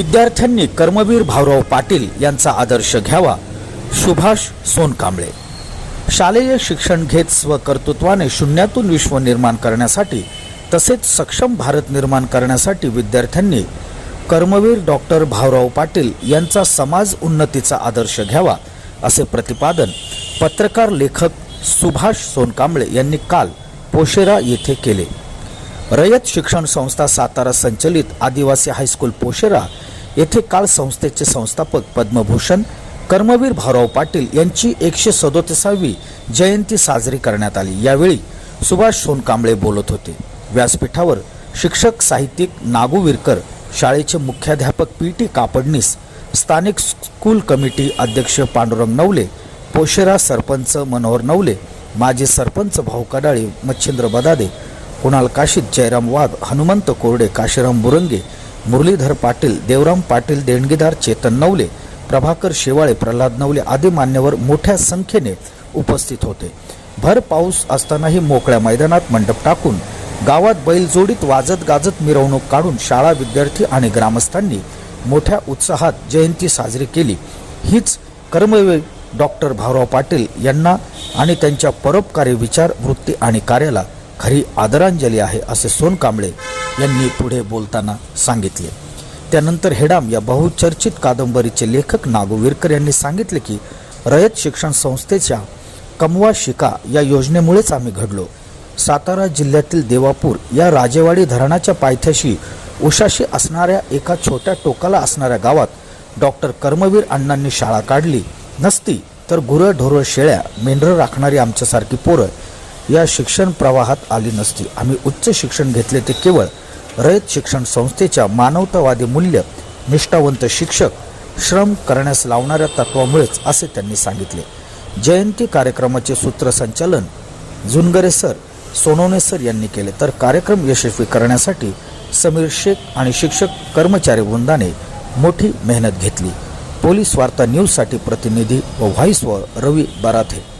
विद्यार्थ्यांनी कर्मवीर भाऊराव पाटील यांचा आदर्श घ्यावा. सुभाष सोनकांबळे. शालेय शिक्षण घेत स्वकर्तृत्वाने शून्यातून विश्व निर्माण करण्यासाठी तसेच सक्षम भारत निर्माण करण्यासाठी विद्यार्थ्यांनी कर्मवीर डॉक्टर भाऊराव पाटील यांचा समाज उन्नतीचा आदर्श घ्यावा असे प्रतिपादन पत्रकार लेखक सुभाष सोनकांबळे यांनी काल पोशेरा येथे केले. रयत शिक्षण संस्था सातारा संचलित आदिवासी हायस्कूल पोशेरा येथे काल संस्थेचे संस्थापक पद्मभूषण कर्मवीर भाऊराव पाटील यांची एकशे सदोतीसावी जयंती साजरी करण्यात आली. यावेळी सुभाष सोनकांबळे बोलत होते. व्यासपीठावर शिक्षक साहित्यिक नागू विरकर शाळेचे मुख्याध्यापक पी टी कापडनीस स्थानिक स्कूल कमिटी अध्यक्ष पांडुरंग नवले पोशेरा सरपंच मनोहर नवले माजी सरपंच भाऊ कडाळे मच्छिंद्र बदादे कुणाल काशीद जयराम वाघ हनुमंत कोरडे काशीराम बुरंगे मुरलीधर पाटील देवराम पाटील देणगीदार चेतन नवले प्रभाकर शेवाळे प्रल्हाद नवले आदी मान्यवर मोठ्या संख्येने उपस्थित होते. भर पाऊस असतानाही मोकळ्या मैदानात मंडप टाकून गावात बैलजोडीत वाजत गाजत मिरवणूक काढून शाळा विद्यार्थी आणि ग्रामस्थांनी मोठ्या उत्साहात जयंती साजरी केली. हीच कर्मवीर डॉक्टर भाऊराव पाटील यांना आणि त्यांच्या परोपकारी विचार वृत्ती आणि कार्याला खरी आदरांजली आहे असे सोनकांबळे यांनी पुढे बोलताना सांगितले. त्यानंतर हेडाम या बहुचर्चित कादंबरीचे लेखक नागू विरकर यांनी सांगितले की रयत शिक्षण संस्थेच्या कमवा शिका या योजनेमुळेच आम्ही घडलो. सातारा जिल्ह्यातील देवापूर या राजेवाडी धरणाच्या पायथ्याशी उशाशी असणाऱ्या एका छोट्या टोकाला असणाऱ्या गावात डॉक्टर कर्मवीर अण्णांनी शाळा काढली. नसती तर गुरं ढोरं शेळ्या मेंढरं राखणारी आमच्यासारखी पोरं या शिक्षण प्रवाहात आली नसती आम्ही उच्च शिक्षण घेतले ते केवळ रयत शिक्षण संस्थेच्या मानवतावादी मूल्य निष्ठावंत शिक्षक श्रम करण्यास लावणाऱ्या तत्वामुळेच असे त्यांनी सांगितले. जयंती कार्यक्रमाचे सूत्रसंचालन जुनगरे सर सोनवणे सर यांनी केले. तर कार्यक्रम यशस्वी करण्यासाठी समीर शेख आणि शिक्षक कर्मचारी वृंदाने मोठी मेहनत घेतली. पोलीस वार्ता न्यूजसाठी प्रतिनिधी व व्हाईस व रवी बराथे.